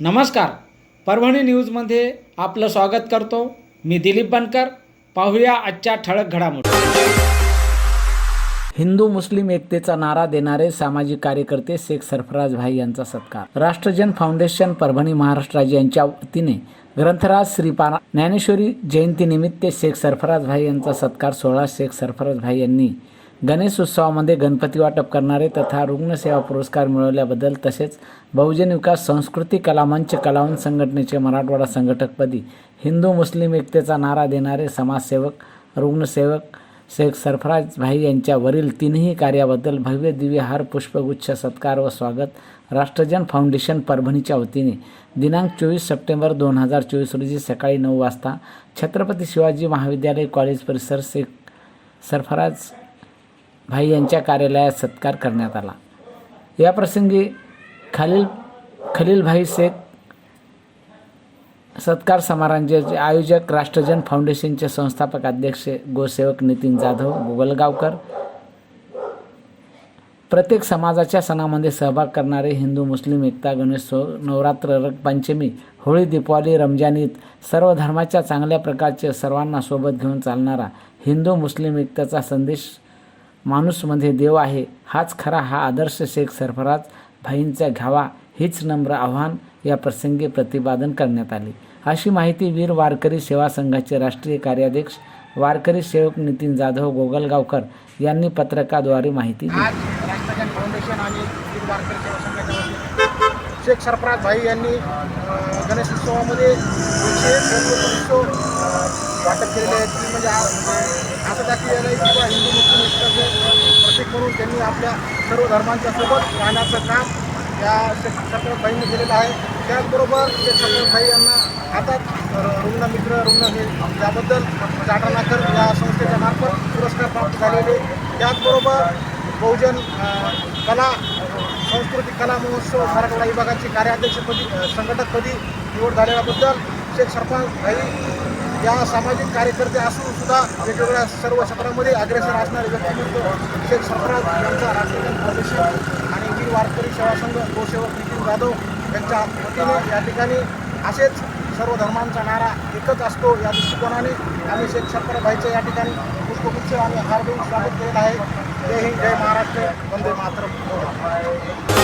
नमस्कार. परभणी न्यूजमध्ये आपलं स्वागत करतो. मी दिलीप बनकर. पाहूया आजच्या ठळक घडामोडी. हिंदू मुस्लिम एकतेचा नारा देणारे सामाजिक कार्यकर्ते शेख सरफराज भाई यांचा सत्कार. राष्ट्रजन फाउंडेशन परभणी महाराष्ट्र राज्य यांच्या वतीने ग्रंथराज श्रीपारा ज्ञानेश्वरी जयंतीनिमित्त शेख सरफराज भाई यांचा सत्कार सोहळा शेख सरफराज भाई यांनी गणेश उत्सवामध्ये गणपती वाटप करणारे तथा रुग्णसेवा पुरस्कार मिळवल्याबद्दल तसेच बहुजन विकास संस्कृती कलामंच कलावंत संघटनेचे मराठवाडा संघटकपदी हिंदू मुस्लिम एकतेचा नारा देणारे समाजसेवक रुग्णसेवक शेख सरफराज भाई यांच्या वरील तीनही कार्याबद्दल भव्य दिव्य हार पुष्पगुच्छ सत्कार व स्वागत राष्ट्रजन फाउंडेशन परभणीच्या वतीने. दिनांक चोवीस सप्टेंबर दोन हजार चोवीस रोजी सकाळी नऊ वाजता छत्रपती शिवाजी महाविद्यालय कॉलेज परिसर शेख सरफराज भाई यांच्या कार्यालयात सत्कार करण्यात आला. या प्रसंगी खालील खलीलभाई शेख सत्कार समारंभाचे आयोजक राष्ट्रजन फाउंडेशनचे संस्थापक अध्यक्ष गोसेवक नितीन जाधव गोगलगावकर प्रत्येक समाजाच्या सणामध्ये सहभाग करणारे हिंदू मुस्लिम एकता गणेशोत्सव नवरात्र रंगपंचमी होळी दीपावली रमजान ईद सर्व धर्माच्या चांगल्या प्रकारचे सर्वांना सोबत घेऊन चालणारा हिंदू मुस्लिम एकतेचा संदेश माणूसमध्ये देव आहे हाच खरा हा आदर्श शेख सरफराज भाईंचा घ्यावा हीच नम्र आव्हान या प्रसंगी प्रतिपादन करण्यात आले. अशी माहिती वीर वारकरी सेवा संघाचे राष्ट्रीय कार्याध्यक्ष वारकरी सेवक नितीन जाधव गोगलगावकर यांनी पत्रकाद्वारे माहिती दिली. फाउंडेशन आणि वीर वारकरी सेवा संघाच्या शेख सरफराज भाई यांनी गणेश उत्सवामध्ये वाटप केलेले आहेत. म्हणजे की म्हणजे असं दाखवलेलं आहे की हिंदू मुस्लिम एकताचे प्रतीक म्हणून त्यांनी आपल्या सर्व धर्मांच्या सोबत राहण्याचं काम या शेख केलेलं आहे. त्याचबरोबर ते सरफराज यांना हातात रुग्ण मित्र रुग्ण हे याबद्दल जाटनाकर या संस्थेच्या मार्फत पुरस्कार प्राप्त झालेले. त्याचबरोबर बहुजन कला संस्कृती कला महोत्सव मराठवाडा विभागाची कार्याध्यक्षपदी संघटकपदी निवड झाल्याबद्दल शेख सरपंच भाई या सामाजिक कार्यकर्ते असून सुद्धा वेगवेगळ्या सर्व क्षेत्रामध्ये अग्रेसर असणारे व्यक्तिमत्व शेख सरफराज यांचा राष्ट्रीय फाउंडेशन आणि वीर वारकरी सेवा संघ गोसेवक नितीन जाधव यांच्या वतीने या ठिकाणी असेच सर्व धर्मांचा नारा एकच असतो या दृष्टिकोनाने आम्ही शेख सरफराबाईचं या ठिकाणी पुष्पगुच्छ आणि हार देऊन स्वागत केलेलं आहे. जय हिंद जय महाराष्ट्र वंदे मातरम.